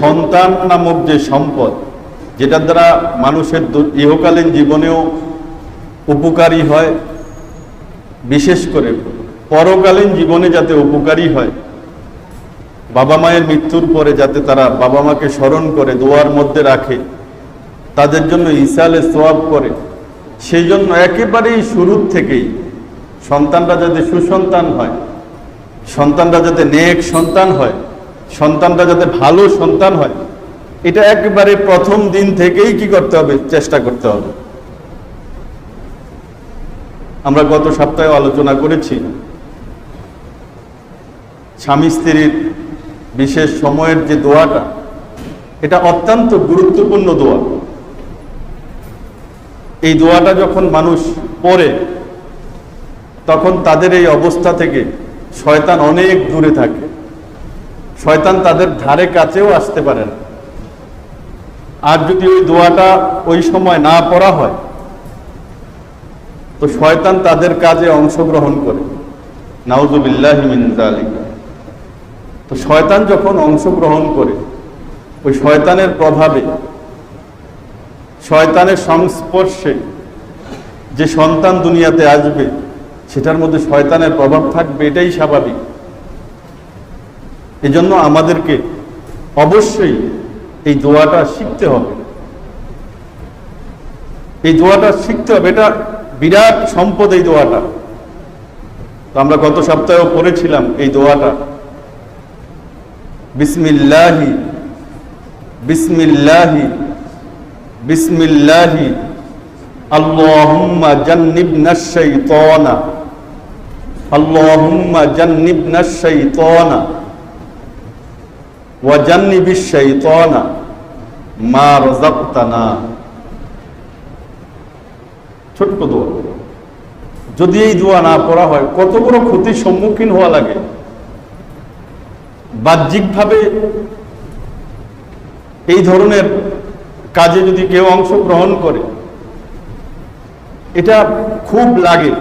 সন্তান নামক যে সম্পদ, যেটার দ্বারা মানুষের ইহকালীন জীবনেও উপকারী হয়, বিশেষ করে পরকালীন জীবনে যাতে উপকারী হয়, বাবা মায়ের মৃত্যুর পরে যাতে তারা বাবা মাকে স্মরণ করে, দোয়ার মধ্যে রাখে, তাদের জন্য ইসালে সোয়াব করে, সেই জন্য একেবারেই শুরুর থেকেই সন্তানরা যাতে সুসন্তান হয়, সন্তানরা যাতে নেক সন্তান হয় সন্তানরা যাতে ভালো সন্তান হয়, এটা একেবারে প্রথম দিন থেকেই কি করতে হবে? চেষ্টা করতে হবে। আমরা গত সপ্তাহে আলোচনা করেছি, স্বামী স্ত্রীর বিশেষ সময়ের যে দোয়াটা, এটা অত্যন্ত গুরুত্বপূর্ণ দোয়া। এই দোয়াটা যখন মানুষ পড়ে, তখন তাদের এই অবস্থা থেকে শয়তান অনেক দূরে থাকে। শয়তান তাদের ধারে কাছেও আসতে পারে না। আর যদি ওই দোয়াটা ওই সময় না পড়া হয়, তো শয়তান তাদের কাজে অংশগ্রহণ করে। নাউজুবিল্লাহ মিন জালিকা তো শয়তান যখন অংশগ্রহণ করে, ওই শয়তানের প্রভাবে, শয়তানের সংস্পর্শে যে সন্তান দুনিয়াতে আসবে, সেটার মধ্যে শয়তানের প্রভাব থাকবে, এটাই স্বাভাবিক। এজন্য আমাদেরকে অবশ্যই এই দোয়াটা শিখতে হবে। এই দোয়াটা শিখতে হবে। এটা বিরাট সম্পদ এই দোয়াটা। তো আমরা গত সপ্তাহেও পড়েছিলাম এই দোয়াটা। বিসমিল্লাহি বিসমিল্লাহি বিসমিল্লাহি। আল্লাহুম্মা জান্নিবনা শাইতানা। আল্লাহুম্মা জান্নিবনা শাইতানা। ছোট্ট দোয়া। যদি এই দোয়া না পড়া হয়, কত বড় ক্ষতির সম্মুখীন হওয়া লাগে। বাহ্যিকভাবে এই ধরনের কাজে যদি কেউ অংশগ্রহণ করে, এটা খুব লাগে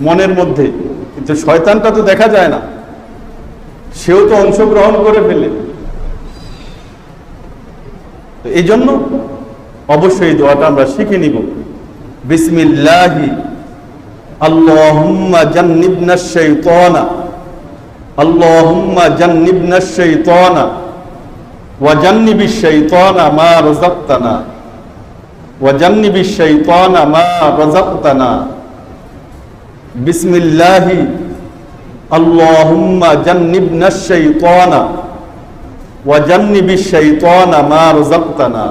মনের মধ্যে। কিন্তু শয়তানটা তো দেখা যায় না। সেও তো অংশগ্রহণ করে ফেলে। এই জন্য অবশ্যই দোয়াটা আমরা শিখে নিব। বিসমিল্লাহি। আল্লাহুম্মা জান্নিবনা শাইতানা। আল্লাহুম্মা জান্নিবনা শাইতানা। ওয়া জান্নিবিশ শাইতানা মা রাযাকতানা। ওয়া জান্নিবিশ শাইতানা মা রাযাকতানা। বিসমিল্লাহি। আল্লাহুম্মা জান্নিবনা শাইতানা। ওয়া জান্নিবিশ শাইতানা মা রাযাকতানা